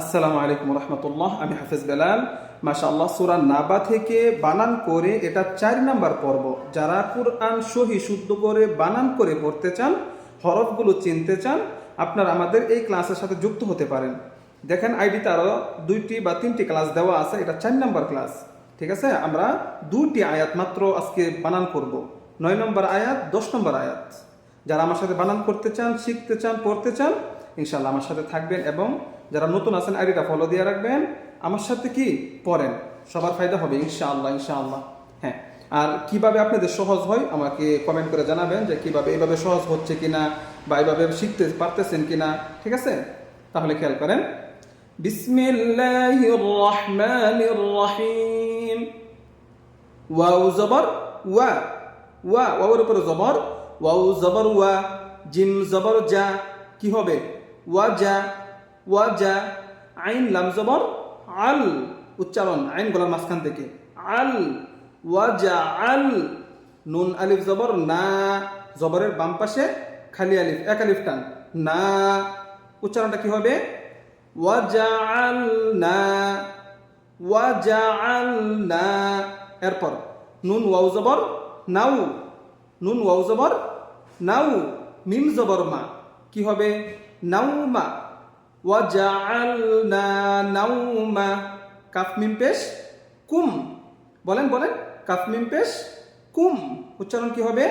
আসসালামু আলাইকুম রহমতুল্লাহ, আমি হাফিজ বেলাল। মাশাআল্লাহ, সুরা নাবা থেকে বানান করে এটা চার নাম্বার পর্ব। যারা কুরআন সহি শুদ্ধ করে বানান করে পড়তে চান, হরফগুলো চিনতে চান, আপনারা আমাদের এই ক্লাসের সাথে যুক্ত হতে পারেন। দেখেন, আইডিতে আরও দুইটি বা তিনটি ক্লাস দেওয়া আছে, এটা চার নাম্বার ক্লাস। ঠিক আছে? আমরা দুটি আয়াত মাত্র আজকে বানান করব। নয় নম্বর আয়াত, দশ নম্বর আয়াত। যারা আমার সাথে বানান করতে চান, শিখতে চান, পড়তে চান ইনশাল্লাহ আমার সাথে থাকবেন এবং যারা নতুন আছেন, আইডিটা ফলো দিয়ে রাখবেন। আমার সাথে কি পড়েন সবার ফায়দা হবে, ইনশাআল্লাহ ইনশাআল্লাহ। হ্যাঁ আর কীভাবে আপনাদের সহজ হয় আমাকে কমেন্ট করে জানাবেন যে কীভাবে এইভাবে সহজ হচ্ছে কিনা বা এইভাবে শিখতে পারতেছেন কিনা, ঠিক আছে? তাহলে খেয়াল করেন। রহিম জবর, ওয়া, জিম জবর, যা, কি হবে? ওয়া, যা ওয়া যা আইন লাম জবর আল উচ্চারণ, আইন গলার মাঝখান থেকে। আল ওয়া যা আল নুন আলিফ জবর, না জবরের বাম পাশে খালি আলিফ, এক আলিফ টান। না, উচ্চারণটা কি হবে? ওয়া যা আল না ওয়া যা আল না। এরপর নুন ওয়াও জবর নাউ নুন ওয়াও জবর নাউ মিম জবর মা, কি হবে? নাউমা ওয়াজআলনা নাউমা কাফ মিম পেশ কুম বলেন বলেন কাফ মিম পেশ কুম উচ্চারণ কি হবে?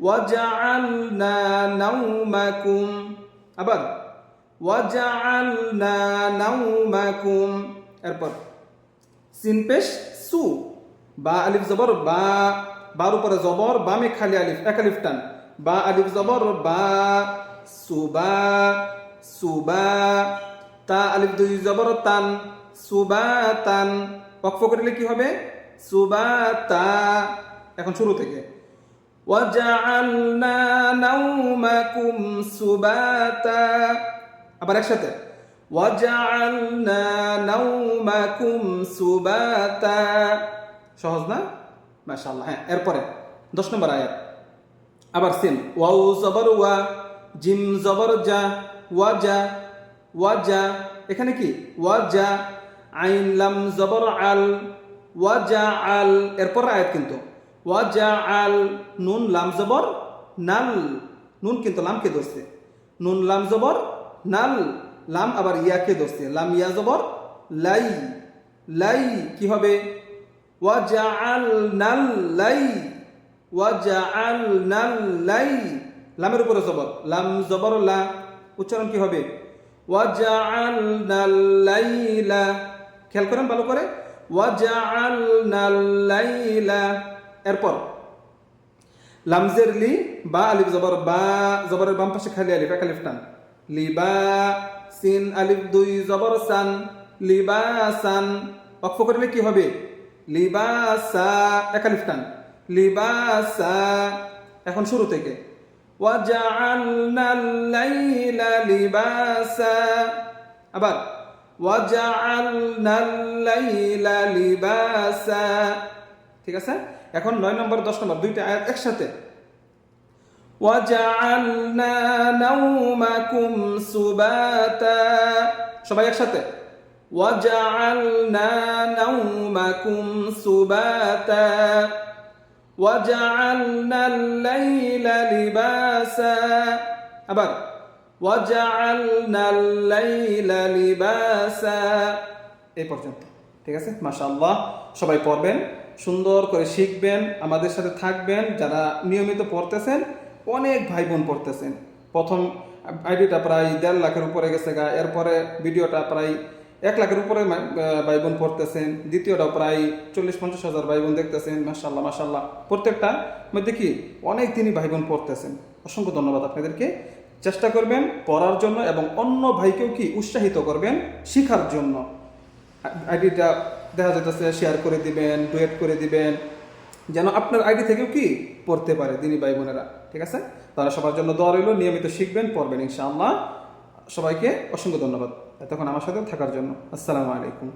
ওয়াজআলনা নাউমাকুম আবার ওয়াজআলনা নাউমাকুম এরপর সিন সু. বা আলিফ জবর, বা বার উপরে জবর, বামে খালি আলিফ, এক আলিফ টান। বা আলিফ জবর, বা সুবা সুবা, তা আলিফ দুই জবর তান সুবা তান। ওয়াকফ করলে কি হবে? সুবা তা। এখন শুরু থেকে। ওয়াজআলনা নাওমাকুম সুবাতা আবার একসাথে। ওয়াজআলনা নাওমাকুম সুবাতা সহজ না? মাশাআল্লাহ হ্যাঁ এরপরে দশ নম্বর আয়াত। আবার সেম ওয়াও জবর ওয়া, জিম জবর যা ওয়াজা ওয়াজা, এখানে কি? ওয়াজা, আইন লাম জবর আল, ওয়াজা আল, এরপর আয়াত কিন্তু। ওয়াজা আল, নুন লাম জবর, নাল, নুন কিন্তু লামকে ধরছে। নুন লাম জবর, নাল, লাম আবার ইয়াকে ধরছে। লাম ইয়া জবর, লাই লাই কি হবে? ওয়াজা আল, নাল, লাই, ওয়াজা আল, নাল, লাই, লামের উপরে জবর। লাম জবর, লা। উচ্চারণ কি হবে? ওয়াজআলনা লাইলা খেয়াল করেন ভালো করে। ওয়াজআলনা লাইলা এরপর লামজের লি বা আলিফ জবর, বা জবরের বাম পাশে খালি আলিফ, এক আলিফ টান। লিবা সিন আলিফ দুই, জবর সান। লিবাসান। অক্ষ করলে কি হবে? লিবাসা, এক আলিফ টান। লিবাসা। এখন শুরু থেকে। وجعلنا الليل لباسا আবার وجعلنا الليل لباسا ঠিক আছে এখন নয় নম্বর দশ নম্বর দুইটা আয়াত একসাথে وجعلنا نومكم سباتا সবাই একসাথে وجعلنا نومكم سباتا وجعلنا الليل لباسا আবার وجعلنا الليل لباسا এই পর্যন্ত ঠিক আছে মাশাআল্লাহ সবাই পড়বেন সুন্দর করে শিখবেন আমাদের সাথে থাকবেন যারা নিয়মিত পড়তেছেন অনেক ভাই বোন পড়তেছেন প্রথম আইডিটা প্রায় দেড় লাখের উপরে গেছে গা এরপরে ভিডিওটা প্রায় এক লাখের উপরে ভাই বোন পড়তেছেন। দ্বিতীয়টা প্রায় চল্লিশ পঞ্চাশ হাজার ভাই বোন দেখতেছেন। মাসাল্লাহ মাসাল্লাহ প্রত্যেকটা মধ্যে কি অনেক দিনই ভাই বোন পড়তেছেন। অসংখ্য ধন্যবাদ আপনাদেরকে। চেষ্টা করবেন পড়ার জন্য এবং অন্য ভাইকেও কি উৎসাহিত করবেন শিখার জন্য। আইডিটা দেখা যেতেছে শেয়ার করে দিবেন ডুয়েট করে দিবেন, যেন আপনার আইডি থেকেও কি পড়তে পারে দিনী ভাই বোনেরা ঠিক আছে? তারা সবার জন্য দোয়া রইল, নিয়মিত শিখবেন, পড়বেন, ইনশাআল্লাহ। সবাইকে অসংখ্য ধন্যবাদ এতক্ষণ আমার সাথে থাকার জন্য। আসসালামু আলাইকুম।